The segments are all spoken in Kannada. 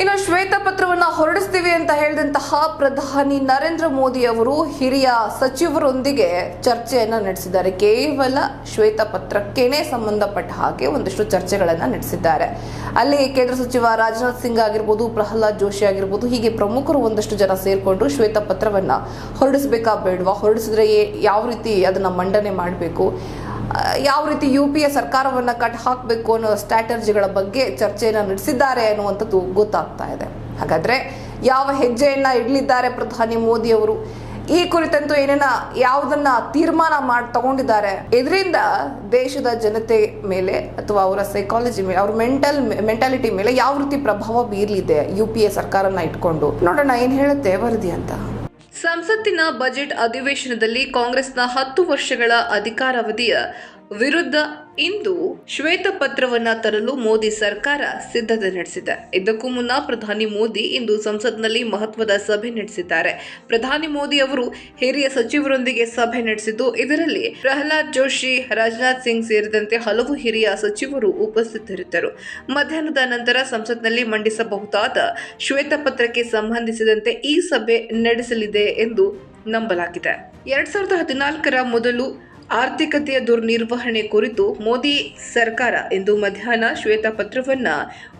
ಇನ್ನು ಶ್ವೇತಪತ್ರವನ್ನ ಹೊರಡಿಸ್ತೀವಿ ಅಂತ ಹೇಳಿದಂತಹ ಪ್ರಧಾನಿ ನರೇಂದ್ರ ಮೋದಿ ಅವರು ಹಿರಿಯ ಸಚಿವರೊಂದಿಗೆ ಚರ್ಚೆಯನ್ನ ನಡೆಸಿದ್ದಾರೆ. ಕೇವಲ ಶ್ವೇತ ಪತ್ರಕ್ಕೇನೆ ಸಂಬಂಧಪಟ್ಟ ಹಾಗೆ ಒಂದಿಷ್ಟು ಚರ್ಚೆಗಳನ್ನ ನಡೆಸಿದ್ದಾರೆ. ಅಲ್ಲಿ ಕೇಂದ್ರ ಸಚಿವ ರಾಜನಾಥ್ ಸಿಂಗ್ ಆಗಿರ್ಬೋದು, ಪ್ರಹ್ಲಾದ್ ಜೋಶಿ ಆಗಿರ್ಬೋದು, ಹೀಗೆ ಪ್ರಮುಖರು ಒಂದಷ್ಟು ಜನ ಸೇರ್ಕೊಂಡು ಶ್ವೇತಪತ್ರವನ್ನ ಹೊರಡಿಸಬೇಕಾ ಬೇಡವಾ? ಹೊರಡಿಸಿದ್ರೆ ಯಾವ ರೀತಿ ಅದನ್ನ ಮಂಡನೆ ಮಾಡಬೇಕು? ಯಾವ ರೀತಿ ಯು ಪಿ ಎ ಸರ್ಕಾರವನ್ನು ಕಟ್ ಹಾಕಬೇಕು ಅನ್ನೋ ಸ್ಟ್ರಾಟಜಿಗಳ ಬಗ್ಗೆ ಚರ್ಚೆಯನ್ನು ನಡೆಸಿದ್ದಾರೆ ಅನ್ನುವಂಥದ್ದು ಗೊತ್ತಾಗ್ತಾ ಇದೆ. ಹಾಗಾದರೆ ಯಾವ ಹೆಜ್ಜೆಯನ್ನು ಇಡಲಿದ್ದಾರೆ ಪ್ರಧಾನಿ ಮೋದಿ ಅವರು? ಈ ಕುರಿತಂತೂ ಏನೇನ ಯಾವುದನ್ನ ತೀರ್ಮಾನ ಮಾಡಿ ತಗೊಂಡಿದ್ದಾರೆ. ಇದರಿಂದ ದೇಶದ ಜನತೆ ಮೇಲೆ ಅಥವಾ ಅವರ ಸೈಕಾಲಜಿ ಮೇಲೆ, ಅವ್ರ ಮೆಂಟಲ್ ಮೆಂಟಾಲಿಟಿ ಮೇಲೆ ಯಾವ ರೀತಿ ಪ್ರಭಾವ ಬೀರಲಿದೆ ಯು ಪಿ ಎ ಸರ್ಕಾರನ ಇಟ್ಕೊಂಡು? ನೋಡೋಣ, ಏನು ಹೇಳುತ್ತೆ ವರದಿ ಅಂತ. ಸಂಸತ್ತಿನ ಬಜೆಟ್ ಅಧಿವೇಶನದಲ್ಲಿ ಕಾಂಗ್ರೆಸ್ನ ಹತ್ತು ವರ್ಷಗಳ ಅಧಿಕಾರಾವಧಿಯ ವಿರುದ್ಧ ಇಂದು ಶ್ವೇತಪತ್ರವನ್ನ ತರಲು ಮೋದಿ ಸರ್ಕಾರ ಸಿದ್ಧತೆ ನಡೆಸಿದೆ. ಇದಕ್ಕೂ ಮುನ್ನ ಪ್ರಧಾನಿ ಮೋದಿ ಇಂದು ಸಂಸತ್ನಲ್ಲಿ ಮಹತ್ವದ ಸಭೆ ನಡೆಸಿದ್ದಾರೆ. ಪ್ರಧಾನಿ ಮೋದಿ ಅವರು ಹಿರಿಯ ಸಚಿವರೊಂದಿಗೆ ಸಭೆ ನಡೆಸಿದ್ದು, ಇದರಲ್ಲಿ ಪ್ರಹ್ಲಾದ್ ಜೋಶಿ, ರಾಜನಾಥ್ ಸಿಂಗ್ ಸೇರಿದಂತೆ ಹಲವು ಹಿರಿಯ ಸಚಿವರು ಉಪಸ್ಥಿತರಿದ್ದರು. ಮಧ್ಯಾಹ್ನದ ನಂತರ ಸಂಸತ್ನಲ್ಲಿ ಮಂಡಿಸಬಹುದಾದ ಶ್ವೇತಪತ್ರಕ್ಕೆ ಸಂಬಂಧಿಸಿದಂತೆ ಈ ಸಭೆ ನಡೆಸಲಿದೆ ಎಂದು ನಂಬಲಾಗಿದೆ. ಎರಡ್ ಸಾವಿರದ ಹದಿನಾಲ್ಕರ ಮೊದಲು ಆರ್ಥಿಕತೆಯ ದುರ್ನಿರ್ವಹಣೆ ಕುರಿತು ಮೋದಿ ಸರ್ಕಾರ ಇಂದು ಮಧ್ಯಾಹ್ನ ಶ್ವೇತಪತ್ರವನ್ನ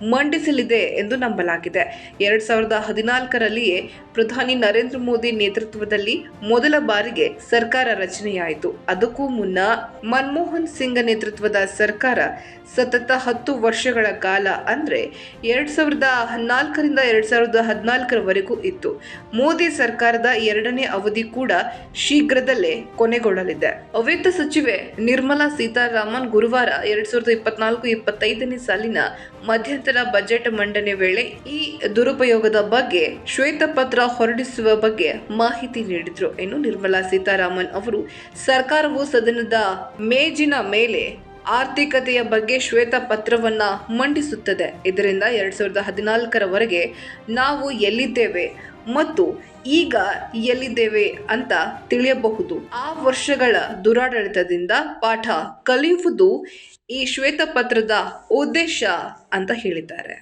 ಮಂಡಿಸಲಿದೆ ಎಂದು ನಂಬಲಾಗಿದೆ. ಎರಡ್ ಸಾವಿರದ ಹದಿನಾಲ್ಕರಲ್ಲಿಯೇ ಪ್ರಧಾನಿ ನರೇಂದ್ರ ಮೋದಿ ನೇತೃತ್ವದಲ್ಲಿ ಮೊದಲ ಬಾರಿಗೆ ಸರ್ಕಾರ ರಚನೆಯಾಯಿತು. ಅದಕ್ಕೂ ಮುನ್ನ ಮನಮೋಹನ್ ಸಿಂಗ್ ನೇತೃತ್ವದ ಸರ್ಕಾರ ಸತತ ಹತ್ತು ವರ್ಷಗಳ ಕಾಲ ಅಂದ್ರೆ ಎರಡ್ ಸಾವಿರದ ಹದಿನಾಲ್ಕರಿಂದ ಎರಡ್ ಸಾವಿರದ ಹದಿನಾಲ್ಕರವರೆಗೂ ಇತ್ತು. ಮೋದಿ ಸರ್ಕಾರದ ಎರಡನೇ ಅವಧಿ ಕೂಡ ಶೀಘ್ರದಲ್ಲೇ ಕೊನೆಗೊಳ್ಳಲಿದೆ. ವಿತ್ತ ಸಚಿವೆ ನಿರ್ಮಲಾ ಸೀತಾರಾಮನ್ ಗುರುವಾರ ಎರಡ್ ಸಾವಿರದ ಇಪ್ಪತ್ನಾಲ್ಕು, ಇಪ್ಪತ್ತೈದನೇ ಸಾಲಿನ ಮಧ್ಯಂತರ ಬಜೆಟ್ ಮಂಡನೆ ವೇಳೆ ಈ ದುರುಪಯೋಗದ ಬಗ್ಗೆ ಶ್ವೇತಪತ್ರ ಹೊರಡಿಸುವ ಬಗ್ಗೆ ಮಾಹಿತಿ ನೀಡಿದ್ರು. ಇನ್ನು ನಿರ್ಮಲಾ ಸೀತಾರಾಮನ್ ಅವರು ಸರ್ಕಾರವು ಸದನದ ಮೇಜಿನ ಮೇಲೆ ಆರ್ಥಿಕತೆಯ ಬಗ್ಗೆ ಶ್ವೇತ ಪತ್ರವನ್ನು ಮಂಡಿಸುತ್ತದೆ. ಇದರಿಂದ ಎರಡು ಸಾವಿರದ ಹದಿನಾಲ್ಕರವರೆಗೆ ನಾವು ಎಲ್ಲಿದ್ದೇವೆ ಮತ್ತು ಈಗ ಎಲ್ಲಿದ್ದೇವೆ ಅಂತ ತಿಳಿಯಬಹುದು. ಆ ವರ್ಷಗಳ ದುರಾಡಳಿತದಿಂದ ಪಾಠ ಕಲಿಯುವುದು ಈ ಶ್ವೇತಪತ್ರದ ಉದ್ದೇಶ ಅಂತ ಹೇಳಿದ್ದಾರೆ.